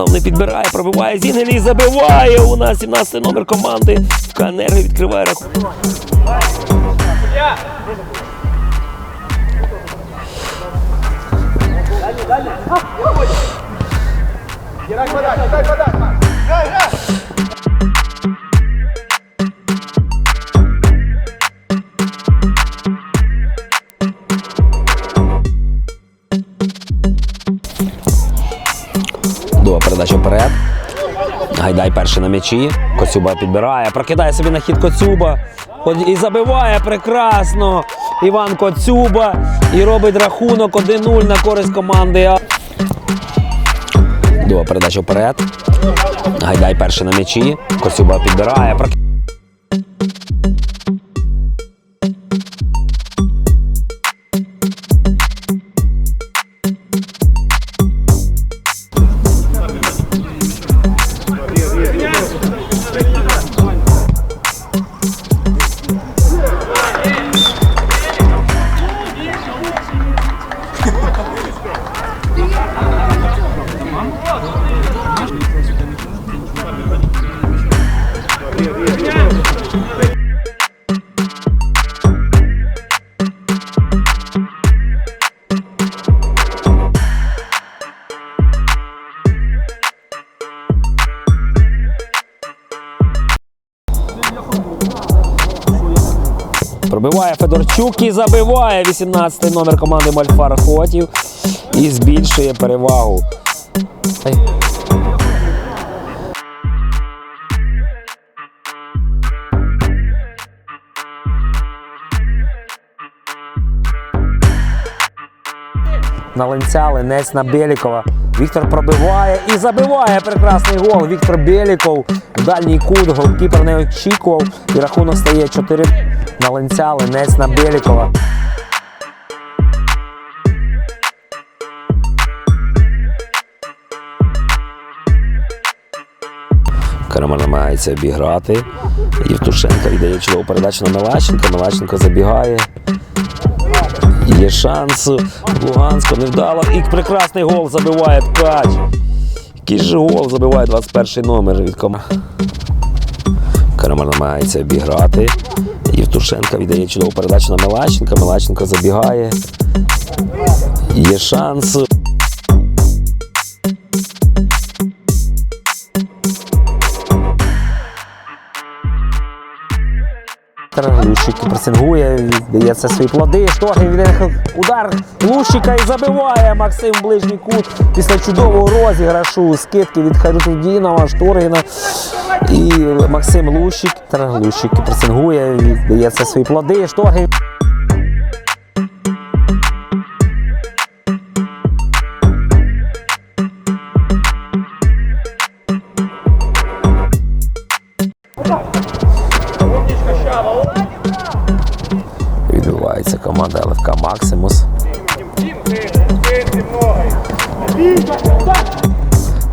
команди підбирає, пробиває Зінгелі, забиває. У нас 17 номер команди. Канерги відкриває рахунок. Друга передача вперед. Гайдай перший на м'ячі. Коцюба підбирає, прокидає собі на хід Коцюба. І забиває прекрасно. Іван Коцюба. І робить рахунок 1-0 на користь команди. Друга передача вперед. Гайдай перший на м'ячі. Коцюба підбирає. Пробиває Федорчук і забиває 18-й номер команди Мальфар Хотів і збільшує перевагу. На Ленця, Ленець на Белікова. Віктор пробиває і забиває прекрасний гол. Віктор Беліков дальній кут. Голкіпер не очікував. І рахунок стає 4 на Ленця, Ленець на Белікова. Карамар намагається обіграти. Євтушенко віддає чудову передачу на Мелащенко. Мелащенко забігає. Є шанс Луганську, невдало. І прекрасний гол забиває Ткач. Який же гол забиває 21 номер від кома. Карамар намагається обіграти. Євтушенка віддає чудову передачу на Мелащенка. Мелащенко забігає. Є шанс. Лущик пресингує, віддає це свої плоди. штоги. Він удар Лущика і забиває Максим ближній кут після чудового розіграшу. Скидки від Харутудінова, Штургіна. І Максим Лущик. Лущик пресингує, віддає це свої плоди. Штогін. Відбувається команда ЛФК Максимус.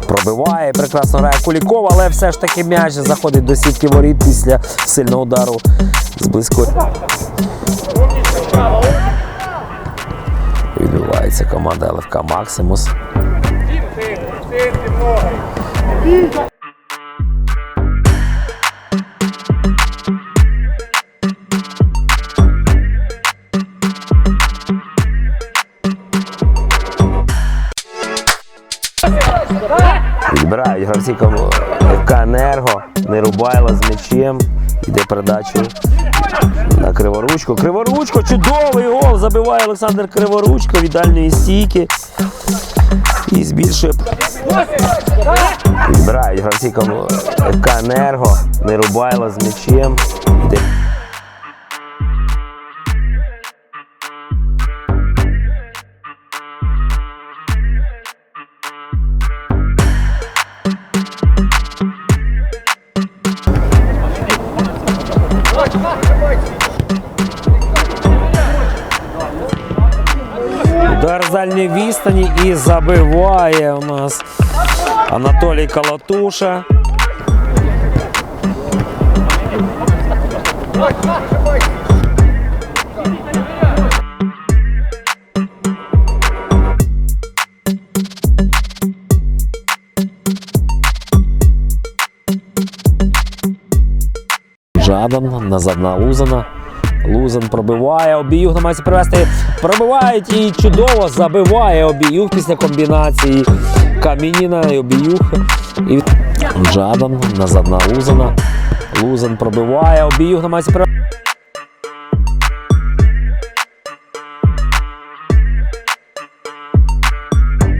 Пробиває, прекрасно грає Куліков, але все ж таки м'яч заходить до сітки воріт після сильного удару з близької. Відбувається команда ЛФК Максимус. Відбирають гравці кому- Енерго, Нерубайло з м'ячем. Іде передачу на Криворучко. Криворучко, чудовий гол! Забиває Олександр Криворучко від дальньої стійки. І збільшує. Відбирають гравці кому- Енерго, Нерубайло з м'ячем. Іде з дальньої відстані і забиває у нас Анатолій Калатуша. Жадан, назадна Лузана. Лузан пробиває, обіюг, намагається привести. Пробивають і чудово забиває обіюг після комбінації Камініна і обіюх. І Джадан назад на Лузана. Лузан пробиває, обіюг, намагається привести.